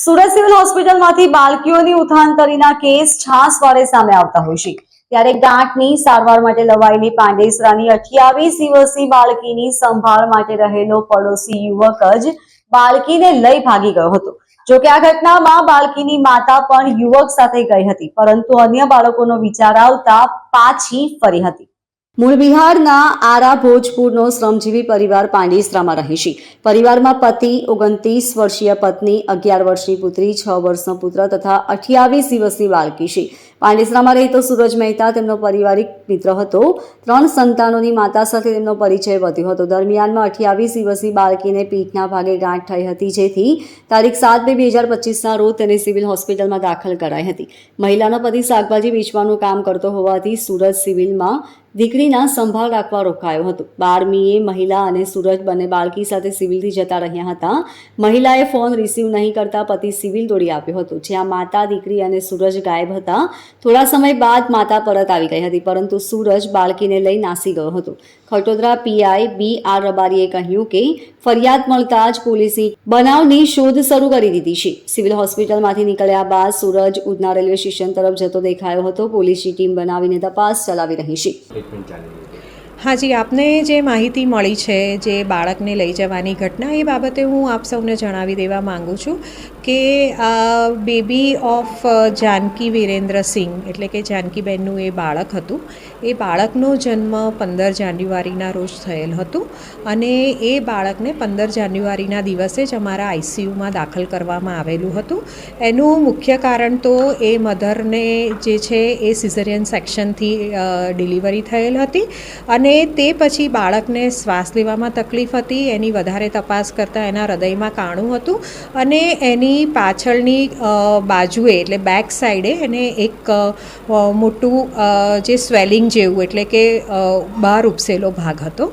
Surat civil હોસ્પિટલમાંથી બાળકીઓની ઉથાંતરીના case છાસ વારે સામે આવતા હોય છે. ત્યારે ગાંઠની સારવાર માટે લવાયેલી પાંડેસરાની અઠ્યાવીસ દિવસની બાળકીની સંભાળ માટે રહેલો પડોશી યુવક જ બાળકીને લઈ ભાગી ગયો હતો. જોકે આ ઘટનામાં બાળકીની માતા પણ યુવક સાથે ગઈ હતી, પરંતુ અન્ય બાળકોનો વિચાર આવતા પાછી ફરી હતી. મૂળ બિહારના આરા ભોજપુરનો શ્રમજીવી પરિવાર પાંડેસરામાં રહે છે પરિવારમાં પતિ, ઓગણત્રીસ વર્ષીય પત્ની, અગિયાર વર્ષની પુત્રી, છ વર્ષનો પુત્ર તથા અઠ્યાવીસ દિવસની બાળકી છે. પાંડેસરામાં રહેતો સૂરજ મહેતા તેમનો પારિવારિક મિત્ર હતો. ત્રણ સંતાનોની માતા સાથે તેમનો પરિચય વધ્યો હતો. દરમિયાનમાં અઠ્યાવીસ દિવસની બાળકીને પીઠના ભાગે ગાંઠ થઈ હતી, જેથી તારીખ સાત બે બે હજાર પચીસના રોજ તેને સિવિલ હોસ્પિટલમાં દાખલ કરાઈ હતી. મહિલાનો પતિ શાકભાજી વેચવાનું કામ કરતો હોવાથી સુરત સિવિલમાં દીકરીના સંભાળ રાખવા રોકાયો હતો. બારમીએ મહિલા અને સુરજ બંને બાળકી સાથે સિવિલથી જતા રહ્યા હતા. મહિલાએ ફોન રિસીવ નહીં કરતા પતિ સિવિલ દોડી આપ્યો હતો, જ્યાં માતા, દીકરી અને સૂરજ ગાયબ હતા. થોડા સમય બાદ માતા પરત આવી ગઈ હતી, પરંતુ સૂરજ બાળકીને લઈ નાસી ગયો હતો. ખટોદરા પીઆઈ બી આર રબારીએ કહ્યું કે ફરિયાદ મળતા જ પોલીસે બનાવની શોધ શરૂ કરી દીધી છે. સિવિલ હોસ્પિટલમાંથી નીકળ્યા બાદ સૂરજ ઉધના રેલવે સ્ટેશન તરફ જતો દેખાયો હતો. પોલીસની ટીમ બનાવીને તપાસ ચલાવી રહી છે. હાજી, આપને જે માહિતી મળી છે જે બાળકને લઈ જવાની ઘટના, એ બાબતે હું આપ સૌને જણાવી દેવા માંગુ છું. કે આ બેબી ઓફ જાનકી વિરેન્દ્રસિંહ એટલે કે જાનકીબેનનું એ બાળક હતું. એ બાળકનો જન્મ પંદર જાન્યુઆરીના રોજ થયેલ હતું અને એ બાળકને પંદર જાન્યુઆરીના દિવસે જ અમારા આઈસીયુમાં દાખલ કરવામાં આવેલું હતું. એનું મુખ્ય કારણ તો એ મધરને જે છે એ સિઝરિયન સેક્શનથી ડિલિવરી થયેલ હતી અને તે પછી બાળકને શ્વાસ લેવામાં તકલીફ હતી. એની વધારે તપાસ કરતાં એના હૃદયમાં કાણું હતું અને એની પાછળની અ, બાજુએ એટલે બેક સાઈડે એને એક મોટું જે સ્વેલિંગ જેવું એટલે કે બહાર ઉપસેલો ભાગ હતો.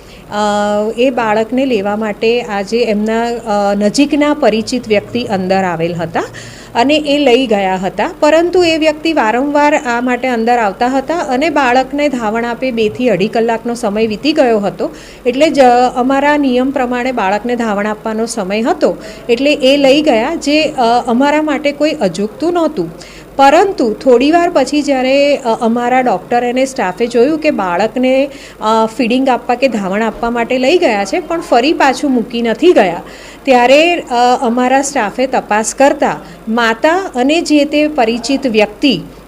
એ બાળકને લેવા માટે આજે એમના નજીકના પરિચિત વ્યક્તિ અંદર આવેલ હતા અને એ લઈ ગયા હતા. પરંતુ એ વ્યક્તિ વારંવાર આ માટે અંદર આવતા હતા અને બાળકને ધાવણ આપે બેથી અઢી કલાકનો સમય વીતી ગયો હતો. એટલે જ અમારા નિયમ પ્રમાણે બાળકને ધાવણ આપવાનો સમય હતો. એટલે એ લઈ ગયા જે અમારા માટે કોઈ અજુગતું નહોતું. પરંતુ થોડીવાર પછી જ્યારે અમારા ડૉક્ટર અને સ્ટાફે જોયું કે બાળકને ફીડિંગ આપવા કે ધાવણ આપવા માટે લઈ ગયા છે, પણ ફરી પાછું મૂકી નથી ગયા, ત્યારે અમારા સ્ટાફે તપાસ કરતાં માતા અને જે તે પરિચિત વ્યક્તિ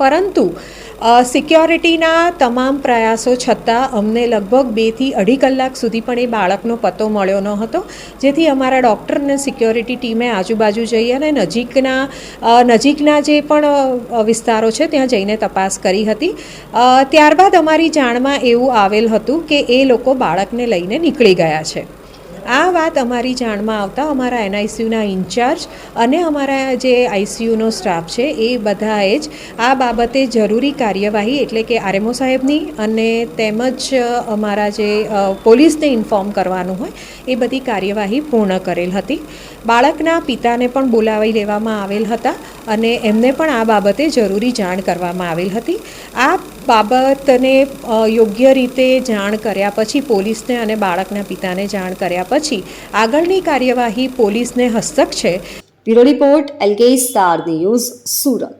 પરંતુ સિક્યોરિટીના તમામ પ્રયાસો છતાં અમને લગભગ બેથી અઢી કલાક સુધી પણ એ બાળકનો પતો મળ્યો ન હતો. જેથી અમારા ડૉક્ટર અને સિક્યોરિટી ટીમે આજુબાજુ જઈ અને નજીકના નજીકના જે પણ વિસ્તારો છે ત્યાં જઈને તપાસ કરી હતી. ત્યારબાદ અમારી જાણમાં એવું આવેલ હતું કે એ લોકો બાળકને લઈને નીકળી ગયા છે. આ વાત અમારી જાણમાં આવતા અમારા એનઆઈસીયુના ઇન્ચાર્જ અને અમારા જે આઈસીયુનો સ્ટાફ છે, એ બધાએ જ આ બાબતે જરૂરી કાર્યવાહી એટલે કે આરએમઓ સાહેબની અને તેમજ અમારા જે પોલીસને ઇન્ફોર્મ કરવાનું હોય, એ બધી કાર્યવાહી પૂર્ણ કરેલ હતી. બાળકના પિતાને પણ બોલાવી લેવામાં આવેલ હતા અને એમને પણ આ બાબતે જરૂરી જાણ કરવામાં આવેલ હતી. આ બાબતને યોગ્ય રીતે જાણ કર્યા પછી, પોલીસને અને બાળકના પિતાને જાણ કર્યા પછી, આગળની કાર્યવાહી પોલીસને હસ્તક છે. Bureau report, LK star news, Surat.